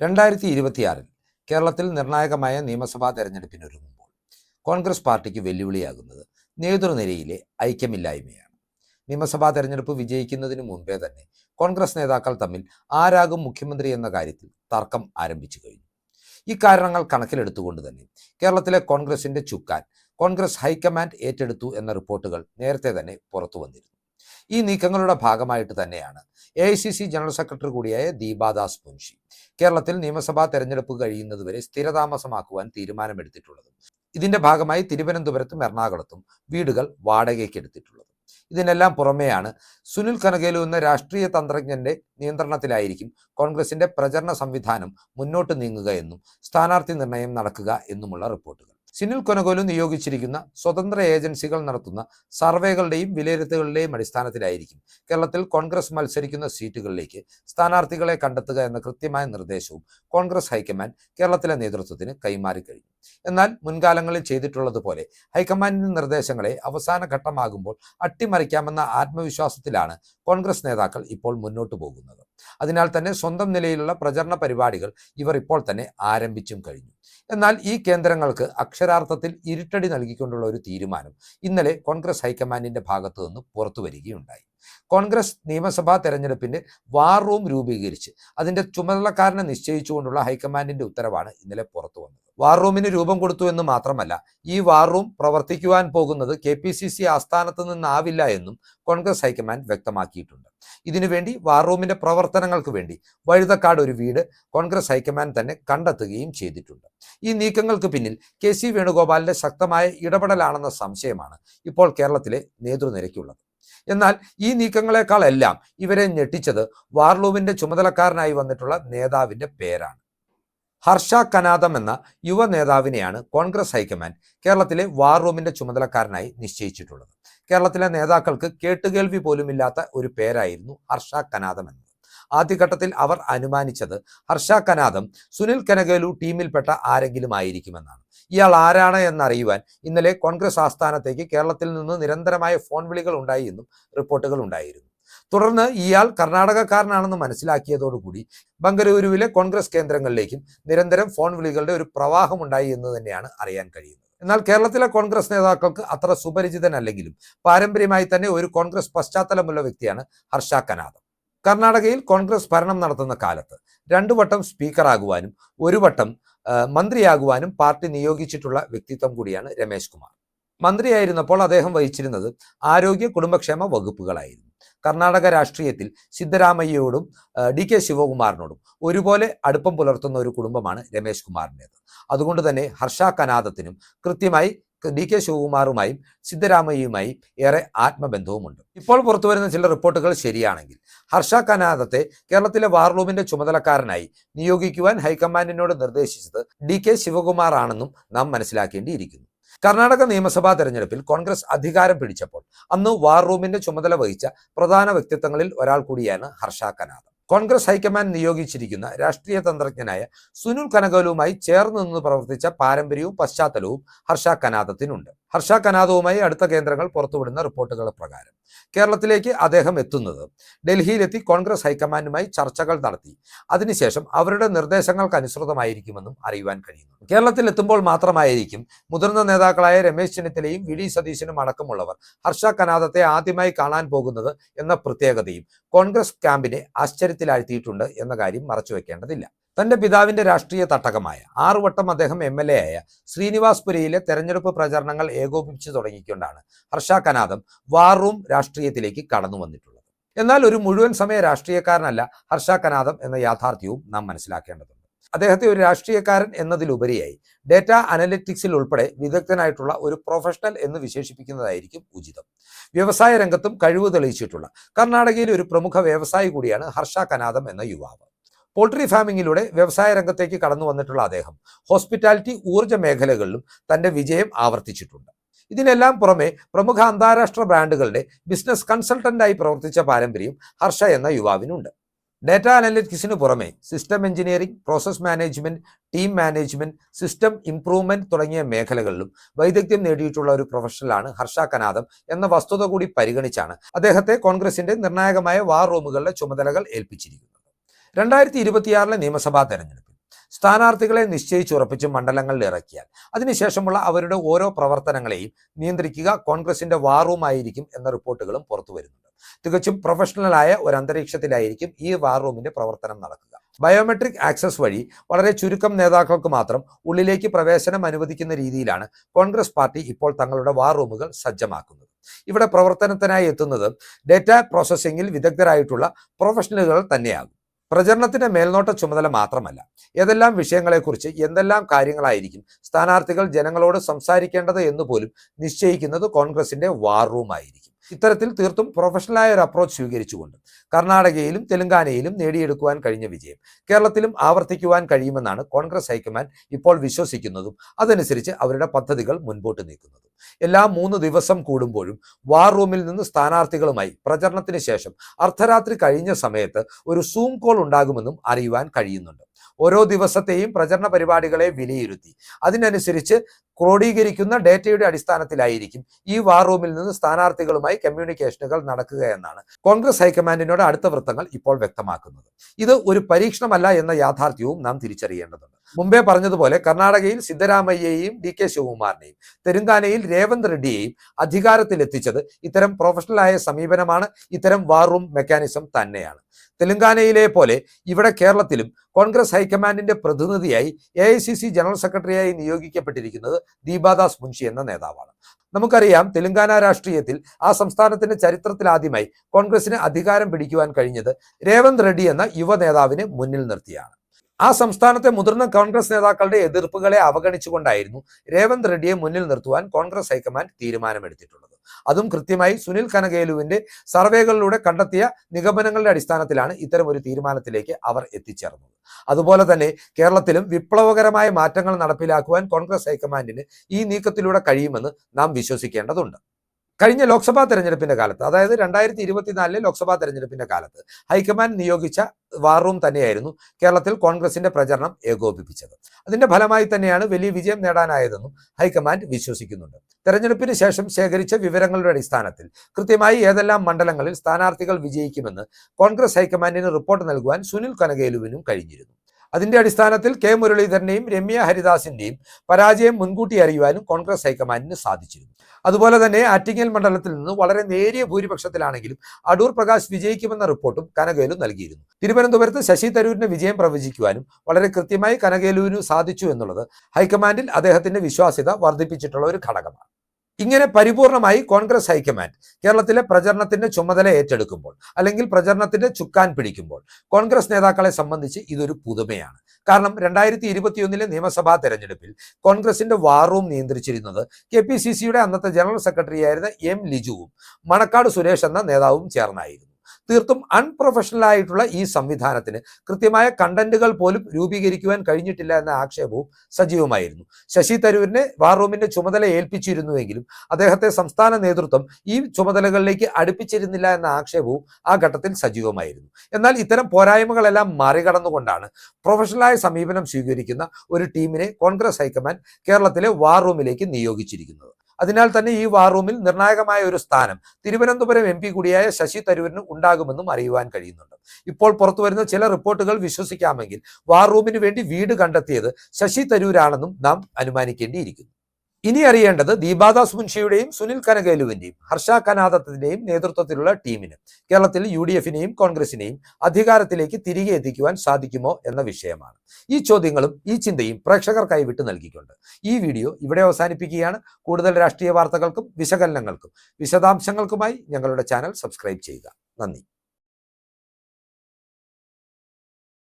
രണ്ടായിരത്തി ഇരുപത്തിയാറിൽ കേരളത്തിൽ നിർണായകമായ നിയമസഭാ തെരഞ്ഞെടുപ്പിനൊരുങ്ങുമ്പോൾ കോൺഗ്രസ് പാർട്ടിക്ക് വെല്ലുവിളിയാകുന്നത് നേതൃനിരയിലെ ഐക്യമില്ലായ്മയാണ്. നിയമസഭാ തെരഞ്ഞെടുപ്പ് വിജയിക്കുന്നതിന് മുൻപേ തന്നെ കോൺഗ്രസ് നേതാക്കൾ തമ്മിൽ ആരാകും മുഖ്യമന്ത്രി എന്ന കാര്യത്തിൽ തർക്കം ആരംഭിച്ചു കഴിഞ്ഞു. ഈ കാരണങ്ങൾ കണക്കിലെടുത്തുകൊണ്ട് തന്നെ കേരളത്തിലെ കോൺഗ്രസിന്റെ ചുക്കാൻ കോൺഗ്രസ് ഹൈക്കമാൻഡ് ഏറ്റെടുത്തു എന്ന റിപ്പോർട്ടുകൾ നേരത്തെ തന്നെ പുറത്തു വന്നിരുന്നു ഈ നീക്കങ്ങളുടെ ഭാഗമായിട്ട് തന്നെയാണ്. A I C C general secretary കൂടിയായ ദീപാദാസ് മുൻഷി കേരളത്തിൽ നിയമസഭാ തെരഞ്ഞെടുപ്പ് കഴിയുന്നതുവരെ സ്ഥിരതാമസമാക്കുവാൻ തീരുമാനമെടുത്തിട്ടുള്ളത് ഇതിന്റെ ഭാഗമായി തിരുവനന്തപുരത്തും എറണാകുളത്തും വീടുകൾ വാടകയ്ക്ക് എടുത്തിട്ടുള്ളത് ഇതിനെല്ലാം പുറമെയാണ് സുനിൽ കനകേലു എന്ന രാഷ്ട്രീയ തന്ത്രജ്ഞന്റെ നിയന്ത്രണത്തിലായിരിക്കും കോൺഗ്രസിന്റെ പ്രചരണ സംവിധാനം മുന്നോട്ട് നീങ്ങുക എന്നും സ്ഥാനാർത്ഥി നിർണയം നടക്കുക എന്നുമുള്ള റിപ്പോർട്ടുകൾ. സുനിൽ കൊനകോലു നിയോഗിച്ചിരിക്കുന്ന സ്വതന്ത്ര ഏജൻസികൾ നടത്തുന്ന സർവേകളുടെയും വിലയിരുത്തലുകളുടെയും അടിസ്ഥാനത്തിലായിരിക്കും കേരളത്തിൽ കോൺഗ്രസ് മത്സരിക്കുന്ന സീറ്റുകളിലേക്ക് സ്ഥാനാർത്ഥികളെ കണ്ടെത്തുക എന്ന കൃത്യമായ നിർദ്ദേശവും കോൺഗ്രസ് ഹൈക്കമാൻഡ് കേരളത്തിലെ നേതൃത്വത്തിന് കൈമാറി കഴിഞ്ഞു. എന്നാൽ മുൻകാലങ്ങളിൽ ചെയ്തിട്ടുള്ളതുപോലെ ഹൈക്കമാൻഡിന്റെ നിർദ്ദേശങ്ങളെ അവസാന ഘട്ടമാകുമ്പോൾ അട്ടിമറിക്കാമെന്ന ആത്മവിശ്വാസത്തിലാണ് കോൺഗ്രസ് നേതാക്കൾ ഇപ്പോൾ മുന്നോട്ടു പോകുന്നത്. അതിനാൽ തന്നെ സ്വന്തം നിലയിലുള്ള പ്രചരണ പരിപാടികൾ ഇവർ ഇപ്പോൾ തന്നെ ആരംഭിച്ചും കഴിഞ്ഞു. എന്നാൽ ഈ കേന്ദ്രങ്ങൾക്ക് അക്ഷരാർത്ഥത്തിൽ ഇരുട്ടടി നൽകിക്കൊണ്ടുള്ള ഒരു തീരുമാനം ഇന്നലെ കോൺഗ്രസ് ഹൈക്കമാൻഡിന്റെ ഭാഗത്തു നിന്ന് പുറത്തു വരികയുണ്ടായി. കോൺഗ്രസ് നിയമസഭാ തെരഞ്ഞെടുപ്പിന്റെ വാർ റൂം രൂപീകരിച്ച് അതിന്റെ ചുമതലക്കാരനെ നിശ്ചയിച്ചുകൊണ്ടുള്ള ഹൈക്കമാൻഡിന്റെ ഉത്തരവാണ് ഇന്നലെ പുറത്തു വന്നത്. വാർ റൂമിന് രൂപം കൊടുത്തു എന്ന് മാത്രമല്ല ഈ വാർ റൂം പ്രവർത്തിക്കുവാൻ പോകുന്നത് കെ പി സി സി ആസ്ഥാനത്ത് നിന്നാവില്ല എന്നും കോൺഗ്രസ് ഹൈക്കമാൻഡ് വ്യക്തമാക്കിയിട്ടുണ്ട്. ഇതിനുവേണ്ടി വാർ റൂമിന്റെ പ്രവർത്തനങ്ങൾക്ക് വേണ്ടി വഴുതക്കാട് ഒരു വീട് കോൺഗ്രസ് ഹൈക്കമാൻഡ് തന്നെ കണ്ടെത്തുകയും ചെയ്തിട്ടുണ്ട്. ഈ നീക്കങ്ങൾക്ക് പിന്നിൽ കെ സി വേണുഗോപാലിന്റെ ശക്തമായ ഇടപെടലാണെന്ന സംശയമാണ് ഇപ്പോൾ കേരളത്തിലെ നേതൃനിരയ്ക്കുള്ളത്. എന്നാൽ ഈ നീക്കങ്ങളെക്കാളെല്ലാം ഇവരെ ഞെട്ടിച്ചത് വാർലൂവിന്റെ ചുമതലക്കാരനായി വന്നിട്ടുള്ള നേതാവിന്റെ പേരാണ്. ഹർഷ കനാദം എന്ന യുവ നേതാവിനെയാണ് കോൺഗ്രസ് ഹൈക്കമാൻഡ് കേരളത്തിലെ വാർ റൂമിന്റെ ചുമതലക്കാരനായി നിശ്ചയിച്ചിട്ടുള്ളത്. കേരളത്തിലെ നേതാക്കൾക്ക് കേട്ടുകേൾവി പോലുമില്ലാത്ത ഒരു പേരായിരുന്നു ഹർഷ കനാദം എന്നത്. ആദ്യഘട്ടത്തിൽ അവർ അനുമാനിച്ചത് ഹർഷ കനാദം സുനിൽ കനകേലു ടീമിൽപ്പെട്ട ആരെങ്കിലും ആയിരിക്കുമെന്നാണ് ഇയാൾ ആരാണ് എന്നറിയുവാൻ ഇന്നലെ കോൺഗ്രസ് ആസ്ഥാനത്തേക്ക് കേരളത്തിൽ നിന്ന് നിരന്തരമായ ഫോൺ വിളികൾ ഉണ്ടായി എന്നും റിപ്പോർട്ടുകൾ ഉണ്ടായിരുന്നു. തുടർന്ന് ഇയാൾ കർണാടകക്കാരനാണെന്ന് മനസ്സിലാക്കിയതോടുകൂടി ബംഗളൂരുവിലെ കോൺഗ്രസ് കേന്ദ്രങ്ങളിലേക്കും നിരന്തരം ഫോൺ വിളികളുടെ ഒരു പ്രവാഹമുണ്ടായി എന്ന് തന്നെയാണ് അറിയാൻ കഴിയുന്നത്. എന്നാൽ കേരളത്തിലെ കോൺഗ്രസ് നേതാക്കൾക്ക് അത്ര സുപരിചിതനല്ലെങ്കിലും പാരമ്പര്യമായി തന്നെ ഒരു കോൺഗ്രസ് പശ്ചാത്തലമുള്ള വ്യക്തിയാണ് ഹർഷ കനാദം. കർണാടകയിൽ കോൺഗ്രസ് ഭരണം നടത്തുന്ന കാലത്ത് രണ്ടു വട്ടം സ്പീക്കറാകുവാനും ഒരു വട്ടം മന്ത്രിയാകുവാനും പാർട്ടി നിയോഗിച്ചിട്ടുള്ള വ്യക്തിത്വം കൂടിയാണ് രമേശ് കുമാർ. മന്ത്രിയായിരുന്നപ്പോൾ അദ്ദേഹം വഹിച്ചിരുന്നത് ആരോഗ്യ കുടുംബക്ഷേമ വകുപ്പുകളായിരുന്നു. കർണാടക രാഷ്ട്രീയത്തിൽ സിദ്ധരാമയ്യയോടും ഡി കെ ശിവകുമാറിനോടും ഒരുപോലെ അടുപ്പം പുലർത്തുന്ന ഒരു കുടുംബമാണ് രമേശ് കുമാറിന്റെത്. അതുകൊണ്ട് തന്നെ ഹർഷ കനാദത്തിനും കൃത്യമായി ഡി കെ ശിവകുമാറുമായും സിദ്ധരാമയ്യയുമായും ഏറെ ആത്മബന്ധവുമുണ്ട്. ഇപ്പോൾ പുറത്തുവരുന്ന ചില റിപ്പോർട്ടുകൾ ശരിയാണെങ്കിൽ ഹർഷ കനാദത്തെ കേരളത്തിലെ വാർലൂമിന്റെ ചുമതലക്കാരനായി നിയോഗിക്കുവാൻ ഹൈക്കമാൻഡിനോട് നിർദ്ദേശിച്ചത് ഡി കെ ശിവകുമാറാണെന്നും നാം മനസ്സിലാക്കേണ്ടിയിരിക്കുന്നു. കർണാടക നിയമസഭാ തെരഞ്ഞെടുപ്പിൽ കോൺഗ്രസ് അധികാരം പിടിച്ചപ്പോൾ അന്ന് വാർ റൂമിന്റെ ചുമതല വഹിച്ച പ്രധാന വ്യക്തിത്വങ്ങളിൽ ഒരാൾ കൂടിയാണ് ഹർഷ കനാദം. കോൺഗ്രസ് ഹൈക്കമാൻഡ് നിയോഗിച്ചിരിക്കുന്ന രാഷ്ട്രീയ തന്ത്രജ്ഞനായ സുനിൽ കനകലുമായി ചേർന്ന് നിന്ന് പ്രവർത്തിച്ച പാരമ്പര്യവും പശ്ചാത്തലവും ഹർഷ കനാദത്തിനുണ്ട്. ഹർഷ കനാദവുമായി അടുത്ത കേന്ദ്രങ്ങൾ പുറത്തുവിടുന്ന റിപ്പോർട്ടുകൾ പ്രകാരം. കേരളത്തിലേക്ക് അദ്ദേഹം എത്തുന്നത് ഡൽഹിയിലെത്തി കോൺഗ്രസ് ഹൈക്കമാൻഡുമായി ചർച്ചകൾ നടത്തി. അതിനുശേഷം അവരുടെ നിർദ്ദേശങ്ങൾക്ക് അനുസൃതമായിരിക്കുമെന്നും അറിയുവാൻ കഴിയുന്നു. കേരളത്തിൽ എത്തുമ്പോൾ മാത്രമായിരിക്കും മുതിർന്ന നേതാക്കളായ രമേശ് ചെന്നിത്തലയും വി ഡി സതീശനും അടക്കമുള്ളവർ ഹർഷ കനാദത്തെ ആദ്യമായി കാണാൻ പോകുന്നത് എന്ന പ്രത്യേകതയും കോൺഗ്രസ് ക്യാമ്പിനെ ആശ്ചര്യത്തിലാഴ്ത്തിയിട്ടുണ്ട് എന്ന കാര്യം മറച്ചുവെക്കേണ്ടതില്ല. തന്റെ പിതാവിന്റെ രാഷ്ട്രീയ തട്ടകമായ ആറുവട്ടം അദ്ദേഹം എം എൽ എ ആയ ശ്രീനിവാസ്പുരയിലെ തെരഞ്ഞെടുപ്പ് പ്രചരണങ്ങൾ ഏകോപിപ്പിച്ചു തുടങ്ങിക്കൊണ്ടാണ് ഹർഷ കനാദം വാർ റൂം രാഷ്ട്രീയത്തിലേക്ക് കടന്നു വന്നിട്ടുള്ളത്. എന്നാൽ ഒരു മുഴുവൻ സമയ രാഷ്ട്രീയക്കാരനല്ല ഹർഷ കനാദം എന്ന യാഥാർത്ഥ്യവും നാം മനസ്സിലാക്കേണ്ടതുണ്ട്. അദ്ദേഹത്തെ ഒരു രാഷ്ട്രീയക്കാരൻ എന്നതിലുപരിയായി ഡേറ്റ അനലിറ്റിക്സിൽ ഉൾപ്പെടെ വിദഗ്ധനായിട്ടുള്ള ഒരു പ്രൊഫഷണൽ എന്ന് വിശേഷിപ്പിക്കുന്നതായിരിക്കും ഉചിതം. വ്യവസായ രംഗത്തും കഴിവ് തെളിയിച്ചിട്ടുള്ള കർണാടകയിലെ ഒരു പ്രമുഖ വ്യവസായി കൂടിയാണ് ഹർഷ കനാദം എന്ന യുവാവ്. പോൾട്രി ഫാമിങ്ങിലൂടെ വ്യവസായ രംഗത്തേക്ക് കടന്നു വന്നിട്ടുള്ള അദ്ദേഹം ഹോസ്പിറ്റാലിറ്റി ഊർജ മേഖലകളിലും തന്റെ വിജയം ആവർത്തിച്ചിട്ടുണ്ട്. ഇതിനെല്ലാം പുറമെ പ്രമുഖ അന്താരാഷ്ട്ര ബ്രാൻഡുകളുടെ ബിസിനസ് കൺസൾട്ടന്റായി പ്രവർത്തിച്ച പാരമ്പര്യം ഹർഷ എന്ന യുവാവിനുണ്ട്. ഡാറ്റ അനലിറ്റിക്സിന് പുറമെ system engineering process management team management system improvement തുടങ്ങിയ മേഖലകളിലും വൈദഗ്ധ്യം നേടിയിട്ടുള്ള ഒരു പ്രൊഫഷണലാണ് ഹർഷ കനാദം എന്ന വസ്തുത കൂടി പരിഗണിച്ചാണ് അദ്ദേഹത്തെ കോൺഗ്രസിന്റെ നിർണായകമായ വാർ റൂമുകളുടെ ചുമതലകൾ ഏൽപ്പിച്ചിരിക്കുന്നത്. രണ്ടായിരത്തി ഇരുപത്തിയാറിലെ നിയമസഭാ തെരഞ്ഞെടുപ്പിൽ സ്ഥാനാർത്ഥികളെ നിശ്ചയിച്ചുറപ്പിച്ച് മണ്ഡലങ്ങളിൽ ഇറക്കിയാൽ അതിനുശേഷമുള്ള അവരുടെ ഓരോ പ്രവർത്തനങ്ങളെയും നിയന്ത്രിക്കുക കോൺഗ്രസിന്റെ വാറൂമായിരിക്കും എന്ന റിപ്പോർട്ടുകളും പുറത്തു വരുന്നുണ്ട്. തികച്ചും പ്രൊഫഷണലായ ഒരു അന്തരീക്ഷത്തിലായിരിക്കും ഈ വാറൂമിന്റെ പ്രവർത്തനം നടക്കുക. ബയോമെട്രിക് ആക്സസ് വഴി വളരെ ചുരുക്കം നേതാക്കൾക്ക് മാത്രം ഉള്ളിലേക്ക് പ്രവേശനം അനുവദിക്കുന്ന രീതിയിലാണ് കോൺഗ്രസ് പാർട്ടി ഇപ്പോൾ തങ്ങളുടെ വാർ റൂമുകൾ സജ്ജമാക്കുന്നത്. ഇവിടെ പ്രവർത്തനത്തിനായി എത്തുന്നത് ഡേറ്റ പ്രോസസ്സിംഗിൽ വിദഗ്ധരായിട്ടുള്ള പ്രൊഫഷണലുകൾ തന്നെയാകും. പ്രചരണത്തിന്റെ മേൽനോട്ട ചുമതല മാത്രമല്ല. ഏതെല്ലാം വിഷയങ്ങളെക്കുറിച്ച് എന്തെല്ലാം കാര്യങ്ങളായിരിക്കും സ്ഥാനാർത്ഥികൾ ജനങ്ങളോട് സംസാരിക്കേണ്ടത് എന്ന് പോലും നിശ്ചയിക്കുന്നത് കോൺഗ്രസിന്റെ വാർ റൂം ആയിരിക്കും ഇത്തരത്തിൽ തീർത്തും പ്രൊഫഷണലായ ഒരു അപ്രോച്ച് സ്വീകരിച്ചുകൊണ്ട് കർണാടകയിലും തെലങ്കാനയിലും നേടിയെടുക്കുവാൻ കഴിഞ്ഞ വിജയം കേരളത്തിലും ആവർത്തിക്കുവാൻ കഴിയുമെന്നാണ് കോൺഗ്രസ് ഹൈക്കമാൻഡ് ഇപ്പോൾ വിശ്വസിക്കുന്നതും അതനുസരിച്ച് അവരുടെ പദ്ധതികൾ മുൻപോട്ട് നീക്കുന്നതും. എല്ലാ മൂന്ന് ദിവസം കൂടുമ്പോഴും വാർ റൂമിൽ നിന്ന് സ്ഥാനാർത്ഥികളുമായി പ്രചരണത്തിന് ശേഷം അർദ്ധരാത്രി കഴിഞ്ഞ സമയത്ത് ഒരു സൂം കോൾ ഉണ്ടാകുമെന്നും അറിയുവാൻ കഴിയുന്നുണ്ട്. ഓരോ ദിവസത്തെയും പ്രചരണ പരിപാടികളെ വിലയിരുത്തി അതിനനുസരിച്ച് ക്രോഡീകരിക്കുന്ന ഡേറ്റയുടെ അടിസ്ഥാനത്തിലായിരിക്കും ഈ വാർ റൂമിൽ നിന്ന് സ്ഥാനാർത്ഥികളുമായി കമ്മ്യൂണിക്കേഷനുകൾ നടക്കുക എന്നാണ്. കോൺഗ്രസ് ഹൈക്കമാൻഡിനോട് അടുത്ത വൃത്തങ്ങൾ ഇപ്പോൾ വ്യക്തമാക്കുന്നത്. ഇത് ഒരു പരീക്ഷണമല്ല എന്ന യാഥാർത്ഥ്യവും നാം തിരിച്ചറിയേണ്ടതുണ്ട്. മുമ്പേ പറഞ്ഞതുപോലെ കർണാടകയിൽ സിദ്ധരാമയ്യയെയും ഡി കെ ശിവകുമാറിനെയും തെലുങ്കാനയിൽ രേവന്ത് റെഡ്ഡിയെയും അധികാരത്തിലെത്തിച്ചത് ഇത്തരം പ്രൊഫഷണലായ സമീപനമാണ് ഇത്തരം വാർ റൂം മെക്കാനിസം തന്നെയാണ്. തെലുങ്കാനയിലെ പോലെ ഇവിടെ കേരളത്തിലും കോൺഗ്രസ് ഹൈക്കമാൻഡിന്റെ പ്രതിനിധിയായി എ ജനറൽ സെക്രട്ടറിയായി നിയോഗിക്കപ്പെട്ടിരിക്കുന്നത് ദീപാദാസ് മുൻഷി എന്ന നേതാവാണ്. നമുക്കറിയാം തെലുങ്കാന രാഷ്ട്രീയത്തിൽ ആ സംസ്ഥാനത്തിന്റെ ചരിത്രത്തിൽ ആദ്യമായി കോൺഗ്രസിന് അധികാരം പിടിക്കുവാൻ കഴിഞ്ഞത് രേവന്ത് റെഡ്ഡി എന്ന യുവ നേതാവിനെ മുന്നിൽ നിർത്തിയാണ്. ആ സംസ്ഥാനത്തെ മുതിർന്ന കോൺഗ്രസ് നേതാക്കളുടെ എതിർപ്പുകളെ അവഗണിച്ചുകൊണ്ടായിരുന്നു രേവന്ത് റെഡ്ഡിയെ മുന്നിൽ നിർത്തുവാൻ കോൺഗ്രസ് ഹൈക്കമാൻഡ് തീരുമാനമെടുത്തിട്ടുള്ളത്. അതും കൃത്യമായി സുനിൽ കനകേലുവിന്റെ സർവേകളിലൂടെ കണ്ടെത്തിയ നിഗമനങ്ങളുടെ അടിസ്ഥാനത്തിലാണ് ഇത്തരം ഒരു തീരുമാനത്തിലേക്ക് അവർ എത്തിച്ചേർന്നത്. അതുപോലെ തന്നെ കേരളത്തിലും വിപ്ലവകരമായ മാറ്റങ്ങൾ നടപ്പിലാക്കുവാൻ കോൺഗ്രസ് ഹൈക്കമാൻഡിന് ഈ നീക്കത്തിലൂടെ കഴിയുമെന്ന് നാം വിശ്വസിക്കേണ്ടതുണ്ട്. കഴിഞ്ഞ ലോക്സഭാ തെരഞ്ഞെടുപ്പിന്റെ കാലത്ത് അതായത് രണ്ടായിരത്തി ഇരുപത്തിനാലിലെ ലോക്സഭാ തെരഞ്ഞെടുപ്പിന്റെ കാലത്ത് ഹൈക്കമാൻഡ് നിയോഗിച്ച വാർ റൂം തന്നെയായിരുന്നു കേരളത്തിൽ കോൺഗ്രസിന്റെ പ്രചരണം ഏകോപിപ്പിച്ചത്. അതിന്റെ ഫലമായി തന്നെയാണ് വലിയ വിജയം നേടാനായതെന്നും ഹൈക്കമാൻഡ് വിശ്വസിക്കുന്നുണ്ട്. തെരഞ്ഞെടുപ്പിന് ശേഷം ശേഖരിച്ച വിവരങ്ങളുടെ അടിസ്ഥാനത്തിൽ കൃത്യമായി ഏതെല്ലാം മണ്ഡലങ്ങളിൽ സ്ഥാനാർത്ഥികൾ വിജയിക്കുമെന്ന് കോൺഗ്രസ് ഹൈക്കമാൻഡിന് റിപ്പോർട്ട് നൽകുവാൻ സുനിൽ കനകേലുവിനും കഴിഞ്ഞിരുന്നു. അതിന്റെ അടിസ്ഥാനത്തിൽ കെ മുരളീധരന്റെയും രമ്യ ഹരിദാസിന്റെയും പരാജയം മുൻകൂട്ടി അറിയുവാനും കോൺഗ്രസ് ഹൈക്കമാൻഡിന് സാധിച്ചിരുന്നു. അതുപോലെ തന്നെ ആറ്റിങ്ങൽ മണ്ഡലത്തിൽ നിന്ന് വളരെ നേരിയ ഭൂരിപക്ഷത്തിലാണെങ്കിലും അടൂർ പ്രകാശ് വിജയിക്കുമെന്ന റിപ്പോർട്ടും കനകേലു നൽകിയിരുന്നു. തിരുവനന്തപുരത്ത് ശശി തരൂരിന്റെ വിജയം പ്രവചിക്കുവാനും വളരെ കൃത്യമായി കനകേലുവിന് സാധിച്ചു എന്നുള്ളത് ഹൈക്കമാൻഡിൽ അദ്ദേഹത്തിന്റെ വിശ്വാസ്യത വർദ്ധിപ്പിച്ചിട്ടുള്ള ഒരു ഘടകമാണ്. ഇങ്ങനെ പരിപൂർണമായി കോൺഗ്രസ് ഹൈക്കമാൻഡ് കേരളത്തിലെ പ്രചരണത്തിന്റെ ചുമതല ഏറ്റെടുക്കുമ്പോൾ അല്ലെങ്കിൽ പ്രചരണത്തിന്റെ ചുക്കാൻ പിടിക്കുമ്പോൾ കോൺഗ്രസ് നേതാക്കളെ സംബന്ധിച്ച് ഇതൊരു പുതുമയാണ്. കാരണം രണ്ടായിരത്തി ഇരുപത്തിയൊന്നിലെ നിയമസഭാ തെരഞ്ഞെടുപ്പിൽ കോൺഗ്രസിന്റെ വാറൂം നിയന്ത്രിച്ചിരുന്നത് കെ പി സി സിയുടെ അന്നത്തെ ജനറൽ സെക്രട്ടറിയായിരുന്ന എം ലിജുവും മണക്കാട് സുരേഷ് എന്ന നേതാവും ചേർന്നായിരുന്നു. തീർത്തും അൺപ്രൊഫഷണൽ ആയിട്ടുള്ള ഈ സംവിധാനത്തിന്. കൃത്യമായ കണ്ടന്റുകൾ പോലും രൂപീകരിക്കുവാൻ കഴിഞ്ഞിട്ടില്ല എന്ന ആക്ഷേപവും സജീവമായിരുന്നു. ശശി തരൂരിനെ വാർ റൂമിന്റെ ചുമതല ഏൽപ്പിച്ചിരുന്നുവെങ്കിലും അദ്ദേഹത്തെ സംസ്ഥാന നേതൃത്വം ഈ ചുമതലകളിലേക്ക് അടുപ്പിച്ചിരുന്നില്ല എന്ന ആക്ഷേപവും ആ ഘട്ടത്തിൽ സജീവമായിരുന്നു. എന്നാൽ ഇത്തരം പോരായ്മകളെല്ലാം മറികടന്നുകൊണ്ടാണ് പ്രൊഫഷണലായ സമീപനം സ്വീകരിക്കുന്ന ഒരു ടീമിനെ കോൺഗ്രസ് ഹൈക്കമാൻഡ് കേരളത്തിലെ വാർ റൂമിലേക്ക് നിയോഗിച്ചിരിക്കുന്നത്. അതിനാൽ തന്നെ ഈ വാർ റൂമിൽ നിർണായകമായ ഒരു സ്ഥാനം തിരുവനന്തപുരം എം കൂടിയായ ശശി തരൂരിന് ഉണ്ടാകുമെന്നും അറിയുവാൻ കഴിയുന്നുണ്ട്. ഇപ്പോൾ പുറത്തുവരുന്ന ചില റിപ്പോർട്ടുകൾ വിശ്വസിക്കാമെങ്കിൽ വാർ റൂമിന് വേണ്ടി വീട് കണ്ടെത്തിയത് ശശി തരൂരാണെന്നും നാം അനുമാനിക്കേണ്ടിയിരിക്കുന്നു. ഇനി അറിയേണ്ടത് ദീപാദാസ് മുൻഷിയുടെയും സുനിൽ കനകേലുവിന്റെയും ഹർഷ കനാദത്തിന്റെയും നേതൃത്വത്തിലുള്ള ടീമിന് കേരളത്തിൽ യു ഡി എഫിനെയും കോൺഗ്രസിനെയും അധികാരത്തിലേക്ക് തിരികെ എത്തിക്കുവാൻ സാധിക്കുമോ എന്ന വിഷയമാണ്. ഈ ചോദ്യങ്ങളും ഈ ചിന്തയും പ്രേക്ഷകർക്കായി വിട്ടു നൽകിക്കൊണ്ട് ഈ വീഡിയോ ഇവിടെ അവസാനിപ്പിക്കുകയാണ്. കൂടുതൽ രാഷ്ട്രീയ വാർത്തകൾക്കും വിശകലനങ്ങൾക്കും വിശദാംശങ്ങൾക്കുമായി ഞങ്ങളുടെ ചാനൽ സബ്സ്ക്രൈബ് ചെയ്യുക. നന്ദി.